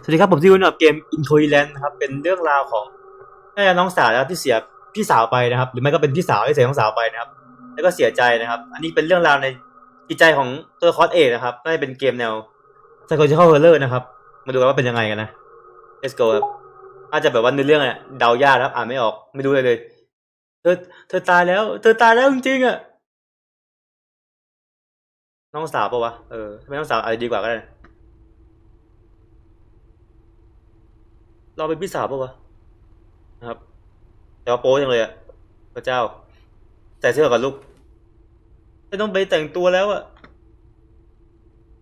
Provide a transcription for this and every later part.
สวัสดีครับ ผมที่คุณกับเกม Incoherent นะครับ เป็นเรื่องราวของน่าจะน้องสาวนะครับที่เสียพี่สาวไปนะครับ หรือไม่ก็เป็นพี่สาวที่เสียน้องสาวไปนะครับ แล้วก็เสียใจนะครับ อันนี้เป็นเรื่องราวในจิตใจของตัวคอสเอกนะครับน่าจะเป็นเกมแนว psychological horror นะครับ มาดูกันว่าเป็นยังไงกันนะ let's go ครับอาจจะแบบว่าในเรื่องอะเดายากครับ อ่านไม่ออกไม่รู้เลยเลย เธอ เธอตายแล้ว เธอตายแล้วจริงๆอะน้องสาวปะวะเออถ้าไม่น้องสาวอาจจะดีกว่าก็ได้นะ เราเป็นพี่สาวปะวะนะครับ แต่ว่าโป๊จังเลยอะพระเจ้า ใส่เสื้อก่อนลูกไม่ต้องไปแต่งตัวแล้วอะ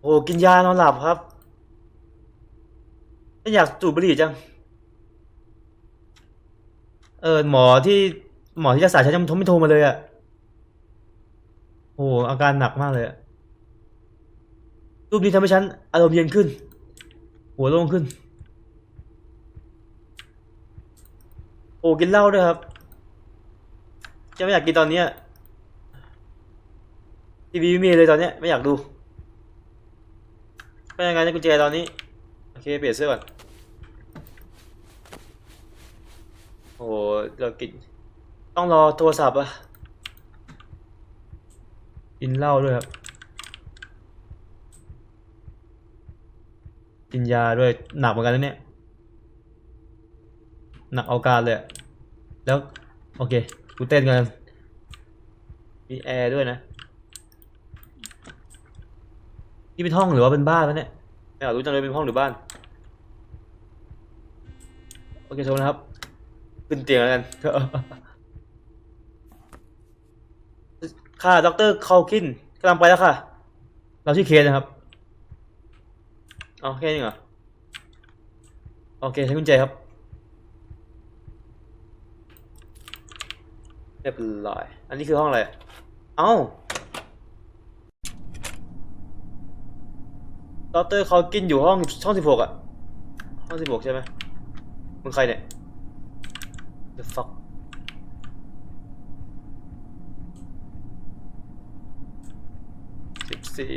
โอ้กินยานอนหลับครับไม่อยากสูบบุหรี่จัง เออหมอที่หมอที่รักษาฉันยังไม่โทรมาเลยอะโอ้อาการหนักมากเลยอะรูปนี้ทำให้ฉันอารมณ์เย็นขึ้น หัวโล่งขึ้น โอ้กินเหล้าด้วยครับ จะไม่อยากกินตอนเนี้ยทีวีไม่มีเลยตอนเนี้ยไม่อยากดูเป็นยังไงนะกุญแจตอนนี้ โอเคเปลี่ยนเสื้อก่อน โอ้เรากิน ต้องรอโทรศัพท์อะกินเหล้าด้วยครับ กินยาด้วยหนักเหมือนกันนะเนี่ย หนักเอาการเลยแล้ว โอเค กูเต้นกันมีแอร์ด้วยนะ นี่เป็นห้องหรือว่าเป็นบ้านวะเนี่ยไม่รู้จังเลยเป็นห้องหรือบ้าน โอเคโทรนะครับ ขึ้นเตียงแล้วกันค่ะดรคอลคินกำลังไปแล้วค่ะ เราชื่อเคสนะครับเอาแค่นี้เหรอ โอเคใช้กุญแจครับ เรียบร้อย อันนี้คือห้องอะไร เอ้าดรเขากินอยู่ห้องห้องสิบหกอะห้องสิบหกใช่ไหมมึงใครเนี่ย the fuck สิบสี่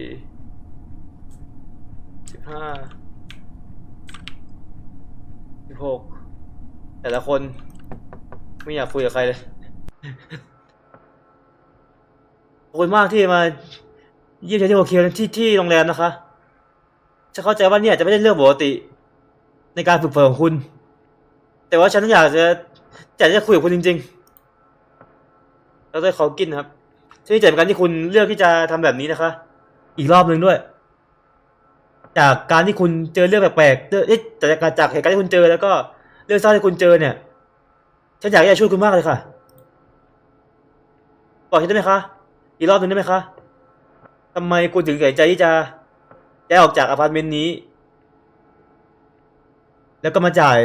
สิบห้าสิบหกแต่ละคน ไม่อยากคุยกับใครเลย ขอบคุณมากที่มาเยี่ยมเยียนที่โอเคที่ที่โรงแรมนะคะฉันเข้าใจว่าเนี่ยจะไม่ใช่เรื่องปกติ ในการฝึกฝนของคุณ แต่ว่าฉันอยากจะอยากจะคุยกับคุณจริงๆแล้วได้ขอกินนครับฉันดีใจเหมือนกันที่คุณเลือกที่จะทำแบบนี้นะคะ อีกรอบหนึ่งด้วย จากการที่คุณเจอเรื่องแปลกๆเรื่องจากการจากเหตุการณ์ที่คุณเจอแล้วก็ เรื่องเศร้าที่คุณเจอเนี่ย ฉันอยากจะช่วยคุณมากเลยค่ะ บอกฉันได้ไหมคะ อีกรอบหนึ่งได้ไหมคะทำไมคุณถึงตัดสินใจที่จะย้ายออกจากอพาร์ตเมนต์นี้ แล้วก็มาจ่าย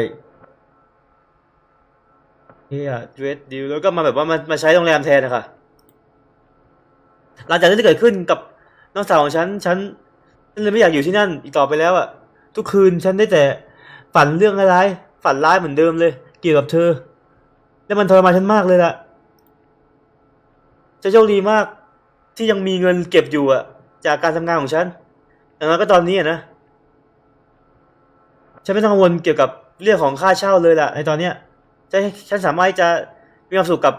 เฮียเดรสดิวแล้วก็มาแบบว่ามามาใช้โรงแรมแทนนะคะหลังจากที่เกิดขึ้นกับน้องสาวของฉัน ฉันฉันเลยไม่อยากอยู่ที่นั่นอีกต่อไปแล้วอะทุกคืนฉันได้แต่ฝันเรื่องร้ายฝันร้ายเหมือนเดิมเลย เกี่ยวกับเธอ แล้วมันทรมานฉันมากเลยล่ะ จะโชคดีมาก ที่ยังมีเงินเก็บอยู่อะจากการทำงานของฉันอย่างนั้นก็ตอนนี้อะนะฉันไม่ต้องกังวลเกี่ยวกับเรื่องของค่าเช่าเลยล่ะ ในตอนเนี้ยจะฉันสามารถจะมีความสุขกับ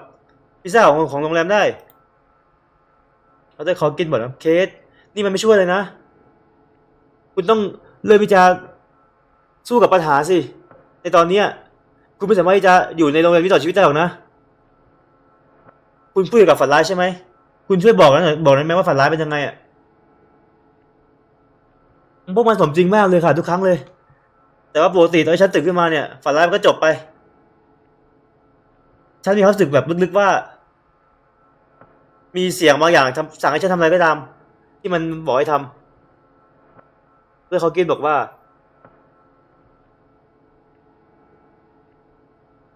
พิซซ่าของของโรงแรมได้เราได้ขอกินหมดนะเคส นี่มันไม่ช่วยเลยนะ คุณต้องเริ่มที่จะสู้กับปัญหาสิ ในตอนเนี้ยคุณไม่สามารถที่จะอยู่ในโรงแรมนี้ต่อชีวิตได้หรอกนะ คุณพูดเกี่ยวกับฝันร้ายใช่ไหมคุณช่วยบอกหน่อยบอกได้ไหมว่าฝันร้ายเป็นยังไงอะพวกมันสมจริงมากเลยค่ะ ทุกครั้งเลย แต่ว่าปกติตอนที่ฉันตื่นขึ้นมาเนี่ยฝันร้ายมันก็จบไป ฉันมีความรู้สึกแบบลึกๆว่า มีเสียงบางอย่างทำสั่งให้ฉันทำอะไรก็ตาม ที่มันบอกให้ทำเพื่อเขากินบอกว่า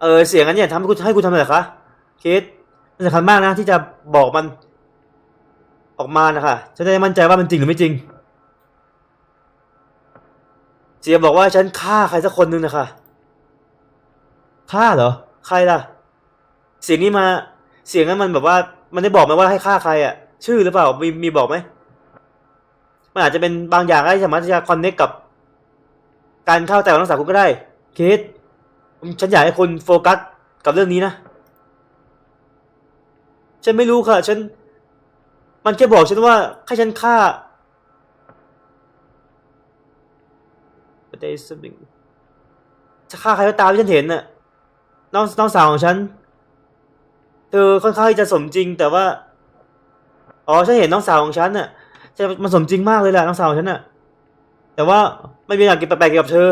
เออเสียงนั้นเนี่ยทำให้คุณให้คุณทำอะไรคะคสมัน สำคัญมากนะที่จะบอกมันออกมานะคะฉันจะได้มั่นใจว่ามันจริงหรือไม่จริงเสียบอกว่าฉันฆ่าใครสักคนหนึ่งนะคะฆ่าเหรอ ใครล่ะ เสียงนี้มา เสียงนั้นมันแบบว่า มันได้บอกไหมว่าให้ฆ่าใครอะชื่อหรือเปล่า มีมีบอกไหมมันอาจจะเป็นบางอย่างที่สามารถที่จะคอนเนคกับ การเข้าใจของน้องสาวคุณก็ได้ เคสผมฉันอยากให้คุณโฟกัสกับเรื่องนี้นะ ฉันไม่รู้ค่ะ ฉัน มันแค่บอกฉันว่าให้ฉันฆ่า But there is something จะฆ่าใครก็ตามที่ฉันเห็นน่ะน้องน้องสาวของฉัน เธอค่อนข้างที่จะสมจริง แต่ว่า อ๋อฉันเห็นน้องสาวของฉันน่ะจะมันสมจริงมากเลยแหละน้องสาวของฉันน่ะ แต่ว่าไม่มีอย่างกินแปลกๆเกี่ยวกับเธอ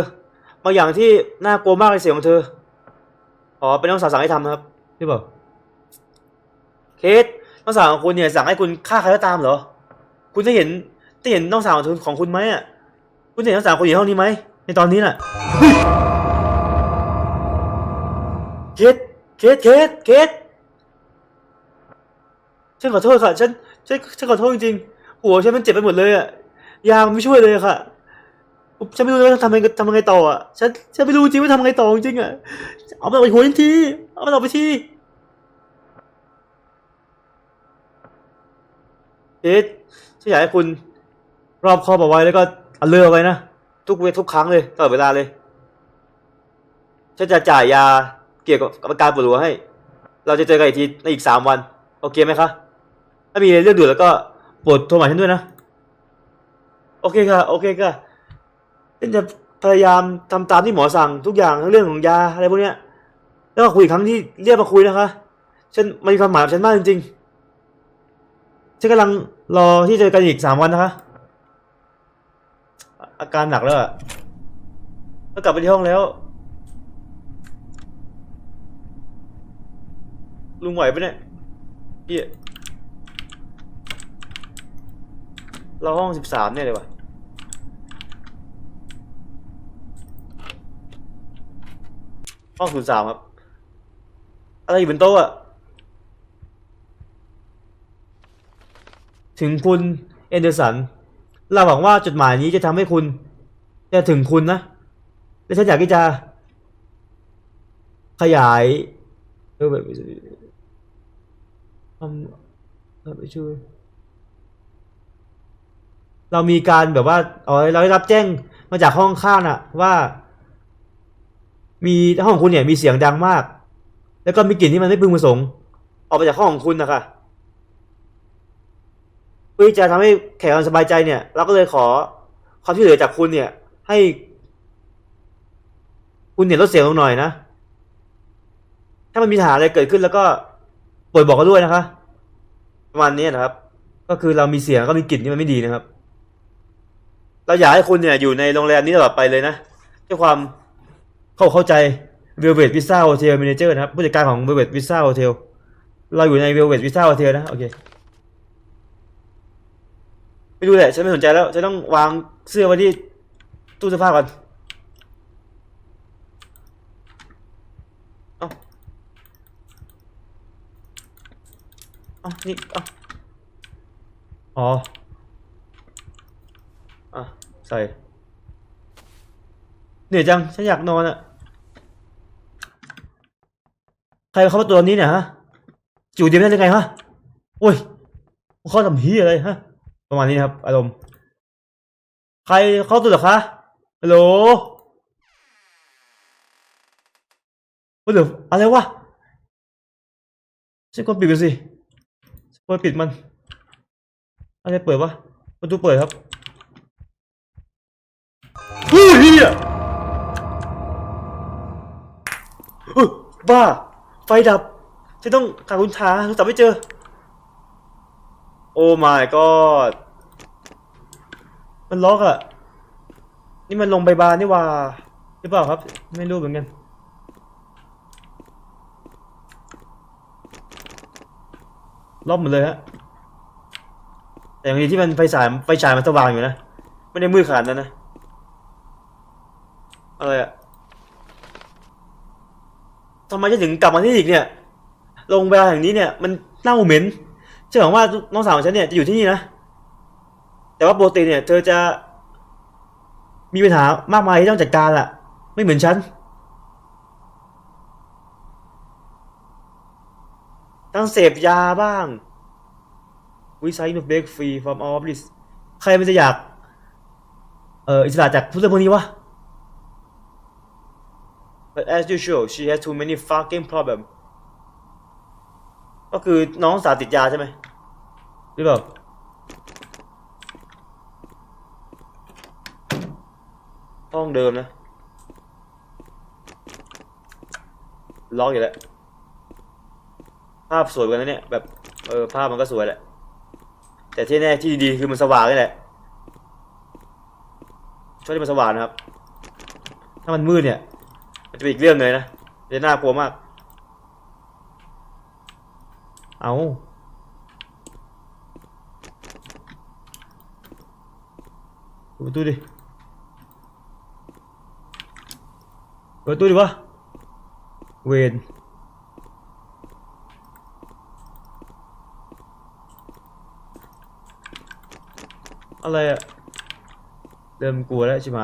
บางอย่างที่น่ากลัวมากในเสียงของเธอ อ๋อเป็นน้องสาวสั่งให้ทำครับพี่บอก เคสน้องสาวของคุณเนี่ยสั่งให้คุณฆ่าใครก็ตามเหรอ คุณได้เห็นได้เห็นน้องสาวของคุณของคุณไหมอะ คุณเห็นน้องสาวคุณอยู่ห้องนี้ไหมในตอนนี้น่ะเคสเคสเคสเคสฉันขอโทษค่ะ ฉัน ฉัน ฉันขอโทษจริงๆ หัวฉันมันเจ็บไปหมดเลยอะ ยามันไม่ช่วยเลยค่ะ ฉันไม่รู้ว่าทำยังไงทำยังไงต่ออะ ฉัน ฉันไม่รู้จริงว่าทำยังไงต่อจริงอะ เอามันออกไปหัวทันทีเอามันออกไปที เอ๊ะฉันอยากให้คุณรอบคอบเอาไว้แล้วก็เอาเลือกไว้นะ ทุกเวทุกครั้งเลยตลอดเวลาเลย ฉันจะจ่ายยาเกี่ยวกับอาการปวดหัวให้ เราจะเจอกันอีกทีในอีกสามวัน โอเคไหมคะ ถ้ามีเรื่องด่วนแล้วก็โปรดโทรมาฉันด้วยนะ โอเคค่ะ โอเคค่ะฉันจะพยายามทำตามที่หมอสั่งทุกอย่างทั้งเรื่องของยาอะไรพวกเนี้ย แล้วก็คุยอีกครั้งที่เรียกมาคุยนะคะ ฉันมันมีความหมายกับฉันมากจริงๆฉันกำลัง รอที่จะเจอกันอีกสามวันนะคะ อาการหนักแล้วอะก็กลับไปที่ห้องแล้ว ลุงไหวปะเนี่ยพี่เราห้องสิบสามเนี่ยเลยวะห้องศูนย์สามครับ อะไรอยู่บนโต๊ะอะ ถึงคุณเอนเดอร์สันเราหวังว่าจดหมายนี้จะทำให้คุณจะถึงคุณนะ และฉันอยากที่จะ ขยายเออแบบทำเราไปช่วยเรามีการแบบว่าอ๋อเราได้รับแจ้งมาจากห้องข้างน่ะ ว่า มีห้องของคุณเนี่ยมีเสียงดังมาก แล้วก็มีกลิ่นที่มันไม่พึงประสงค์ ออกมาจากห้องของคุณนะคะ เพื่อที่จะทำให้แขกเราสบายใจเนี่ย เราก็เลยขอความช่วยเหลือจากคุณเนี่ย ให้ คุณเนี่ยลดเสียงลงหน่อยนะ ถ้ามันมีปัญหาอะไรเกิดขึ้นแล้วก็โปรดบอกกันด้วยนะคะประมาณนี้นะครับ ก็คือเรามีเสียงก็มีกลิ่นที่มันไม่ดีนะครับ เราอยากให้คุณเนี่ยอยู่ในโรงแรมนี้ตลอดไปเลยนะด้วยความเข้าเข้าใจ Velvet Vista Hotel Manager นะครับผู้จัดการของ Velvet Vista Hotel เราอยู่ใน Velvet Vista Hotel นะโอเค ไม่รู้แหละฉันไม่สนใจแล้วฉันต้องวางเสื้อไว้ที่ตู้เสื้อผ้าก่อนเอาเอานี่เอาอ๋ออะใส่เหนื่อยจัง ฉันอยากนอนอะใครเข้ามาตัวนี้เนี่ยฮะจู่เดียวได้ยังไงฮะโอ้ยเขาทำเฮียอะไรฮะ ประมาณนี้ครับ อารมณ์ ใครเข้าตัวหรอคะฮัลโหลว่าเดี๋ยวอะไรวะฉันกดปิดไปสิฉันกดปิดมัน อะไรเปิดวะประตูเปิดครับเฮ้ยเฮียเฮ้ยบ้า ไฟดับฉันต้องหาคุณทาแต่ไม่เจอ โอ้ my god มันล็อกอะนี่มันลงใบบานนี่ว่าหรือเปล่าครับ ไม่รู้เหมือนกัน ล็อกหมดเลยฮะ แต่อย่างนี้ที่มันไฟฉายไฟฉายมันสว่างอยู่นะ ไม่ได้มืดขนาดนั้นนะ อะไรอะทำไมฉันถึงกลับมาที่นี่อีกเนี่ยโรงพยาบาแห่งนี้เนี่ย มันเน่าเหม็น ฉันหวังว่าน้องสาวของฉันเนี่ยจะอยู่ที่นี่นะ แต่ว่าปกติเนี่ย เธอจะมีปัญหามากมายที่ต้องจัดการล่ะ ไม่เหมือนฉัน ต้องเสพยาบ้างวิสัยนุเบกฟรี from all of this ใครมันจะอยาก เอ่ออิสระจากทุกเรื่องพวกนี้วะ but as usual she has too many fucking problems ก็คือน้องสาวติดยาใช่ไหมหรือเปล่าห้องเดิมนะล็อกอยู่แล้วภาพสวยกว่านั้นเนี่ยแบบเออภาพมันก็สวยแหละ แต่ที่แน่ที่ดีคือมันสว่างนี่แหละช่วงที่มันสว่างนะครับ ถ้ามันมืดเนี่ย มันจะเป็นอีกเรื่องเลยนะจะน่ากลัวมาก เอาเปิดประตูดิเปิดตู้ดิวะ เวนอะไรอะเริ่มกลัวแล้วใช่ไหม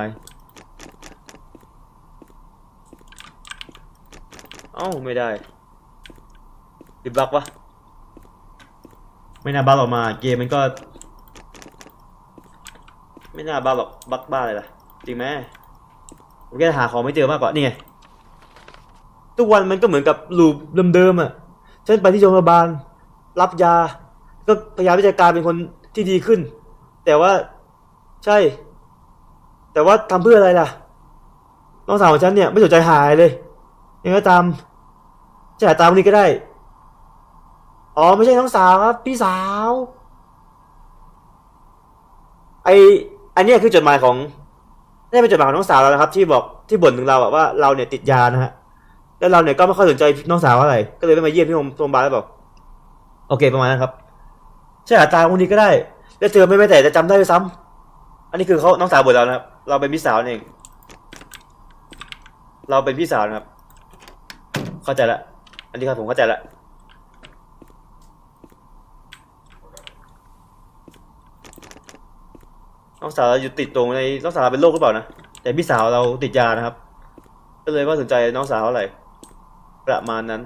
เอ้า ไม่ได้ติดบักวะ ไม่น่าบักออกมาเกมมันก็ ไม่น่าบักหรอกบักบ้าเลยล่ะ จริงไหมผมแค่หาของไม่เจอมากกว่านี่ไงทุกวันมันก็เหมือนกับลูปเดิมๆอะฉันไปที่โรงพยาบาล รับยา ก็พยายามที่จะกลายเป็นคนที่ดีขึ้น แต่ว่าใช่ แต่ว่าทำเพื่ออะไรล่ะน้องสาวของฉันเนี่ยไม่สนใจหายเลยยังไงก็ตามจะหาตามนี้ก็ได้ อ๋อไม่ใช่น้องสาวครับ พี่สาว ไออันนี้คือจดหมายของนี่เป็นจดหมายของน้องสาวเรานะครับ ที่บอกที่บ่นถึงเราอะว่าเราเนี่ยติดยานะฮะแล้วเราเนี่ยก็ไม่ค่อยสนใจน้องสาวอะไร ก็เลยไม่มาเยี่ยมที่โรงโรงพยาบาลแล้วบอกโอเคประมาณนั้นครับใช่หาตาคนนี้ก็ได้ แล้วเธอไม่ไม่แต่จะจำได้ด้วยซ้ำอันนี้คือเขาน้องสาวบ่นเรานะครับ เราเป็นพี่สาวนั่นเองเราเป็นพี่สาวนะครับ เข้าใจละ อันนี้ครับผมเข้าใจละ น้องสาวเราอยู่ติดตรงในน้องสาวเราเป็นโรคหรือเปล่านะแต่พี่สาวเราติดยานะครับ ก็เลยว่าสนใจน้องสาวอะไรประมาณนั้น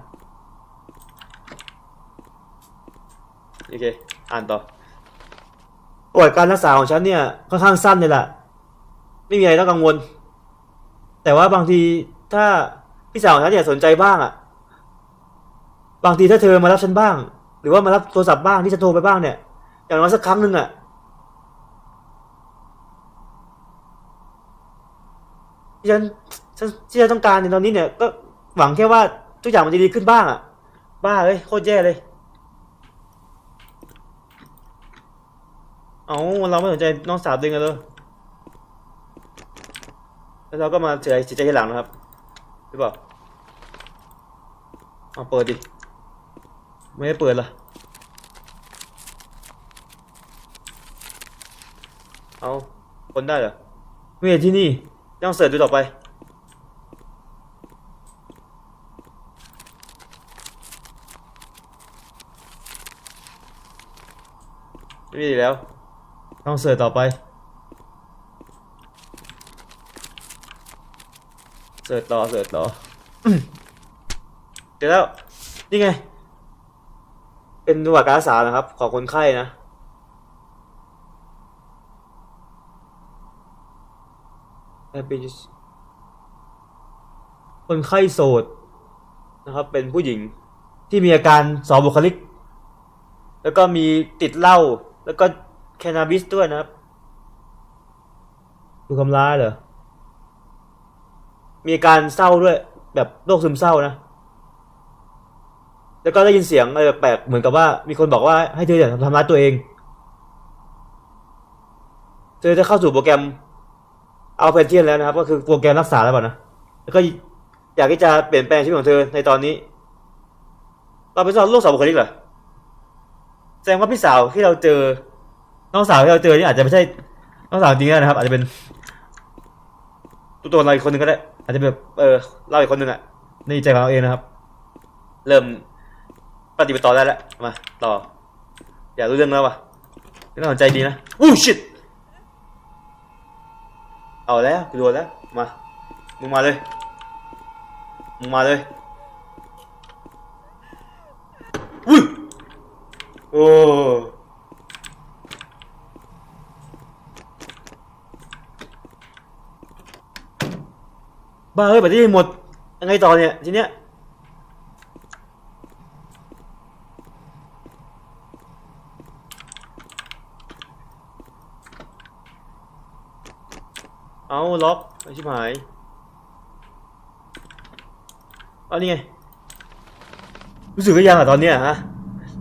โอเคอ่านต่อประวัติการรักษาของฉันเนี่ยค่อนข้างสั้นเลยล่ะ ไม่มีอะไรต้องกังวล แต่ว่าบางทีถ้าพี่สาวของฉันเนี่ยสนใจบ้างอะบางทีถ้าเธอมารับฉันบ้าง หรือว่ามารับโทรศัพท์บ้างที่ฉันโทรไปบ้างเนี่ยอย่างน้อยสักครั้งหนึ่งอะ ที่ฉันฉันที่ฉันต้องการในตอนนี้เนี่ยก็หวังแค่ว่าทุกอย่างมันจะดีขึ้นบ้างอะบ้าเลยโคตรแย่เลย เอาเราไม่สนใจน้องสาวตัวเองกันเลยแล้วเราก็มาเสียเสียใจทีหลังนะครับหรือเปล่าเอาเปิดดิไม่ได้เปิดละเอาคนได้เหรอไม่เห็นที่นี่ ต้องเสิร์ชดูต่อไป ไม่มีแล้ว ต้องเสิร์ชต่อไป เสิร์ชต่อ เสิร์ชต่อเดี๋ยวแล้ว นี่ไง เป็นประวัติการรักษานะครับ ของคนไข้นะ เป็นคนไข้โสดนะครับ เป็นผู้หญิงที่มีอาการสองบุคลิก แล้วก็มีติดเหล้าแล้วก็แคนาบิสด้วยนะครับดูคำร้ายเหรอ มีอาการเศร้าด้วยแบบโรคซึมเศร้านะ แล้วก็ได้ยินเสียงอะไรแปลกเหมือนกับว่า มีคนบอกว่าให้เธออย่าทำร้ายตัวเอง เธอจะเข้าสู่โปรแกรม เอาเพนเทียนแล้วนะครับ ก็คือโปรแกรมรักษาแล้วเปล่านะแล้วก็อยากที่จะเปลี่ยนแปลงชีวิตของเธอในตอนนี้ เราเป็นโรคสองบุคลิกเหรอแสดงว่าพี่สาวที่เราเจอ น้องสาวที่เราเจอนี่อาจจะไม่ใช่น้องสาวจริงนะครับ อาจจะเป็นตัวตนเราอีกคนหนึ่งก็ได้ อาจจะแบบเออเราอีกคนหนึ่งอะในใจของเราเองนะครับ เริ่มปฏิบัติต่อได้แล้วมาต่อ อยากรู้เรื่องแล้ววะน่าสนใจดีนะอู้ชิต เอาแล้วกูโดนแล้ว มา มึงมาเลย มึงมาเลยอุ้ยโอ้บ้าเฮ้ยแบบนี้หมดยังไงต่อเนี่ยทีเนี้ย เอาล็อกไอชิบหายเอานี่ไงรู้สึกหรือยังอะตอนเนี้ยฮะ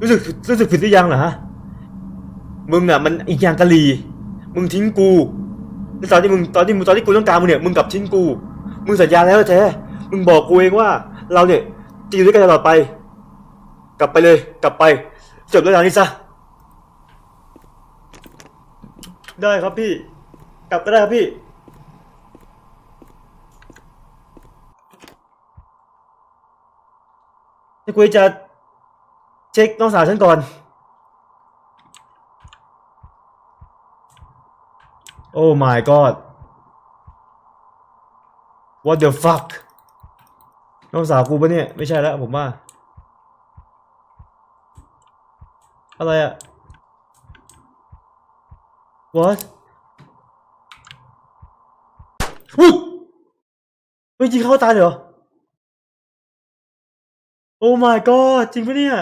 รู้สึกรู้สึกผิดหรือยังเหรอฮะมึงอะมันอีกอย่างกะลีมึงทิ้งกูแล้วตอนที่มึงตอนที่มึงตอนที่กูต้องการมึงเนี่ยมึงกลับทิ้งกู มึงสัญญาแล้วแท้มึงบอกกูเองว่า เราเนี่ยจะอยู่ด้วยกันตลอดไป กลับไปเลย กลับไปจบเรื่องราวนี้ซะได้ครับพี่ กลับก็ได้ครับพี่ นี่กูจะเช็คน้องสาวฉันก่อน โอ้ my god what the fuck น้องสาวกูปะเนี่ย ไม่ใช่แล้วผมว่า อะไรอะ what อุ๊ยเฮ้ยจริงเข้าตายเหรอ โอ้ my god จริงปะเนี่ย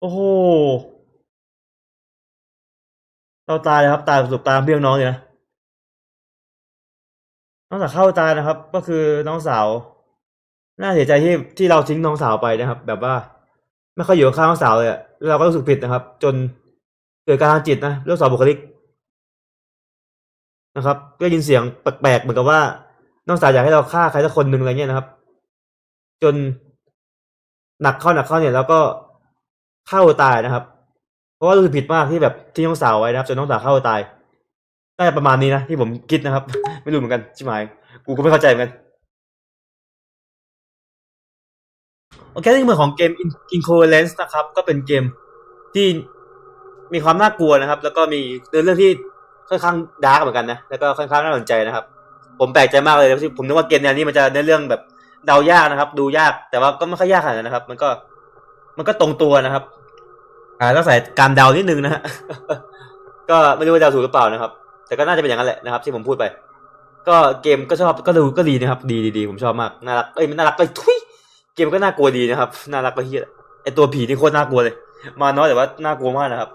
โอ้โห เราตายเลยครับ ตายประสบตามเพียงน้องเลยนะ น้องสาวเข้าตายนะครับ ก็คือน้องสาว น่าเสียใจที่ที่เราทิ้งน้องสาวไปนะครับ แบบว่า ไม่ค่อยอยู่ข้างน้องสาวเลยอะเราก็รู้สึกผิดนะครับ จนเกิดการทางจิตนะเรื่องสอบบุคลิก นะครับ ก็ยินเสียงแปลกๆเหมือนกับว่าน้องสาวอยากให้เราฆ่าใครสักคนหนึ่งอะไรเงี้ยนะครับ จนหนักเข้าหนักเข้าเนี่ยแล้วก็เข้าตายนะครับ เพราะว่ารู้สึกผิดมากที่แบบที่น้องสาวไว้นะครับ จนน้องสาวเข้าตายน่าจะประมาณนี้นะที่ผมคิดนะครับ ไม่รู้เหมือนกันใช่ไหมกูก็ไม่เข้าใจเหมือนกันโอเคนี่เหมือนของเกม In- Incoherence นะครับ ก็เป็นเกมที่มีความน่ากลัวนะครับ แล้วก็มีเรื่องที่ ค่อนข้างดาร์กเหมือนกันนะแล้วก็ค่อนข้างน่าสนใจนะครับ ผมแปลกใจมากเลยนะที่ผมนึกว่าเกมแนวนี้มันจะเนื้อเรื่องแบบเดายากนะครับ ดูยากแต่ว่าก็ไม่ค่อยยากขนาดนั้นนะครับ มันก็ มันก็ตรงตัวนะครับ อ่าต้องใส่การเดานิดนึงนะฮะก็ไม่รู้ว่าเดาถูกหรือเปล่านะครับ แต่ก็น่าจะเป็นอย่างนั้นแหละนะครับ ที่ผมพูดไป ก็เกมก็ชอบก็ดูก็ดีนะครับ ดีดีผมชอบมากน่ารักเอ้ยมันน่ารักไปทุยเกมก็น่ากลัวดีนะครับน่ารักไปเฮียไอตัวผีนี่โคตรน่ากลัวเลย มาน้อยแต่ว่าน่ากลัวมากนะครับ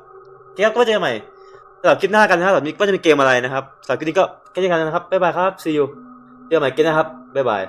เคครับก็เจอใหม่ สำหรับคลิปหน้ากันนะครับสำหรับนี้ก็จะมีเกมอะไรนะครับสำหรับคลิปนี้ก็แค่นี้กันนะครับบ๊ายบายครับ see you เจอกันใหม่คลิปนะครับบ๊ายบาย